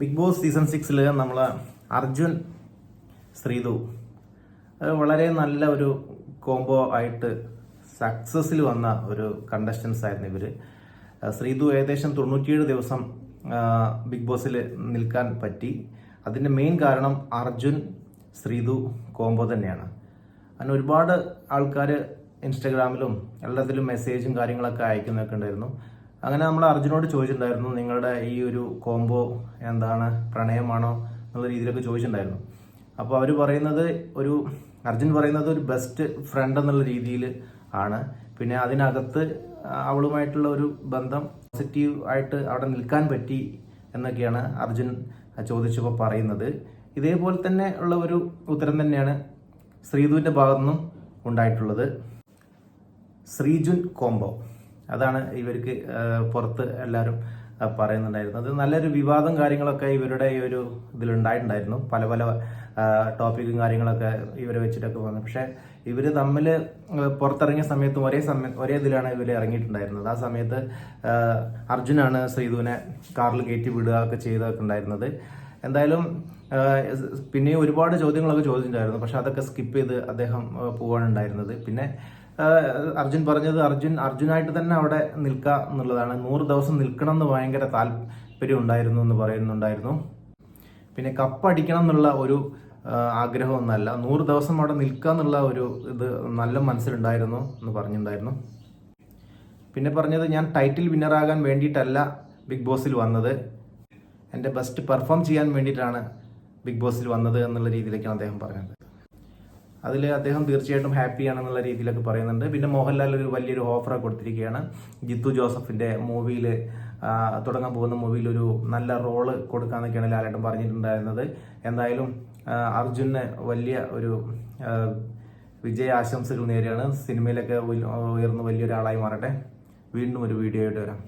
Big boss season സിക്സിൽ നമ്മൾ അർജുൻ ശ്രീതു വളരെ നല്ല ഒരു കോംബോ ആയിട്ട് സക്സസ്സിൽ വന്ന ഒരു കണ്ടസ്റ്റൻസ് ആയിരുന്നു ഇവർ ശ്രീതു ഏകദേശം തൊണ്ണൂറ്റിയേഴ് ദിവസം ബിഗ് ബോസിൽ നിൽക്കാൻ പറ്റി. അതിന്റെ മെയിൻ കാരണം അർജുൻ ശ്രീതു കോംബോ തന്നെയാണ്. അങ്ങനെ ഒരുപാട് ആൾക്കാർ ഇൻസ്റ്റഗ്രാമിലും എല്ലാത്തിലും മെസ്സേജും കാര്യങ്ങളൊക്കെ അയക്കുന്നൊക്കെ ഉണ്ടായിരുന്നു. അങ്ങനെ നമ്മൾ അർജുനോട് ചോദിച്ചിട്ടുണ്ടായിരുന്നു നിങ്ങളുടെ ഈ ഒരു കോംബോ എന്താണ് പ്രണയമാണോ എന്നുള്ള രീതിയിലൊക്കെ ചോദിച്ചിട്ടുണ്ടായിരുന്നു. അപ്പോൾ അവർ പറയുന്നത് ഒരു അർജുൻ പറയുന്നത് ഒരു ബെസ്റ്റ് ഫ്രണ്ട് എന്നുള്ള രീതിയിൽ ആണ്. പിന്നെ അതിനകത്ത് അവളുമായിട്ടുള്ള ഒരു ബന്ധം പോസിറ്റീവ് ആയിട്ട് അവിടെ നിൽക്കാൻ പറ്റി എന്നൊക്കെയാണ് അർജുൻ ചോദിച്ചപ്പോൾ പറയുന്നത്. ഇതേപോലെ തന്നെ ഉള്ള ഒരു ഉത്തരം തന്നെയാണ് ശ്രീധുവിന്റെ ഭാഗത്തു നിന്നും ഉണ്ടായിട്ടുള്ളത്. ശ്രീജുൻ കോംബോ അതാണ് ഇവർക്ക് പുറത്ത് എല്ലാവരും പറയുന്നുണ്ടായിരുന്നു അത് നല്ലൊരു വിവാദം കാര്യങ്ങളൊക്കെ ഇവരുടെ ഈ ഒരു ഇതിലുണ്ടായിട്ടുണ്ടായിരുന്നു. പല പല ടോപ്പിക്കും കാര്യങ്ങളൊക്കെ ഇവരെ വെച്ചിട്ടൊക്കെ വന്നു. പക്ഷെ ഇവർ തമ്മിൽ പുറത്തിറങ്ങിയ സമയത്തും ഒരേ സമയം ഒരേ ഇതിലാണ് ഇവർ ഇറങ്ങിയിട്ടുണ്ടായിരുന്നത്. ആ സമയത്ത് അർജുനാണ് ശ്രീധുവിനെ കാറിൽ കയറ്റി വിടുക ഒക്കെ ചെയ്തൊക്കെ ഉണ്ടായിരുന്നത്. എന്തായാലും പിന്നെ ഒരുപാട് ചോദ്യങ്ങളൊക്കെ ചോദിച്ചിട്ടുണ്ടായിരുന്നു. പക്ഷെ അതൊക്കെ സ്കിപ്പ് ചെയ്ത് അദ്ദേഹം പോകാനുണ്ടായിരുന്നത് പിന്നെ അർജുൻ പറഞ്ഞത് അർജുൻ അർജുനായിട്ട് തന്നെ അവിടെ നിൽക്കുക എന്നുള്ളതാണ്. നൂറ് ദിവസം നിൽക്കണം എന്ന് ഭയങ്കര താല്പര്യം ഉണ്ടായിരുന്നു എന്ന് പറയുന്നുണ്ടായിരുന്നു. പിന്നെ കപ്പടിക്കണം എന്നുള്ള ഒരു ആഗ്രഹമൊന്നുമല്ല നൂറ് ദിവസം അവിടെ നിൽക്കുക എന്നുള്ള ഒരു ഇത് നല്ല മനസ്സിലുണ്ടായിരുന്നു എന്ന് പറഞ്ഞിട്ടുണ്ടായിരുന്നു. പിന്നെ പറഞ്ഞത് ഞാൻ ടൈറ്റിൽ വിന്നറാകാൻ വേണ്ടിയിട്ടല്ല ബിഗ് ബോസിൽ വന്നത്. എന്റെ ബെസ്റ്റ് പെർഫോം ചെയ്യാൻ വേണ്ടിയിട്ടാണ് ബിഗ് ബോസിൽ വന്നത് എന്നുള്ള രീതിയിലേക്കാണ് അദ്ദേഹം പറഞ്ഞത്. അതിൽ അദ്ദേഹം തീർച്ചയായിട്ടും ഹാപ്പിയാണെന്നുള്ള രീതിയിലൊക്കെ പറയുന്നുണ്ട്. പിന്നെ മോഹൻലാൽ ഒരു വലിയൊരു ഓഫറൊക്കെ കൊടുത്തിരിക്കുകയാണ്. ജിത്തു ജോസഫിന്റെ മൂവിയിൽ തുടങ്ങാൻ പോകുന്ന മൂവിയിൽ ഒരു നല്ല റോൾ കൊടുക്കാന്നൊക്കെയാണ് ലാലേട്ടൻ പറഞ്ഞിട്ടുണ്ടായിരുന്നത്. എന്തായാലും അർജുന് വലിയ ഒരു വിജയ ആശംസകൾ നേരെയാണ് സിനിമയിലൊക്കെ ഉയർന്ന് വലിയൊരാളായി മാറട്ടെ. വീണ്ടും ഒരു വീഡിയോ ആയിട്ട് വരാം.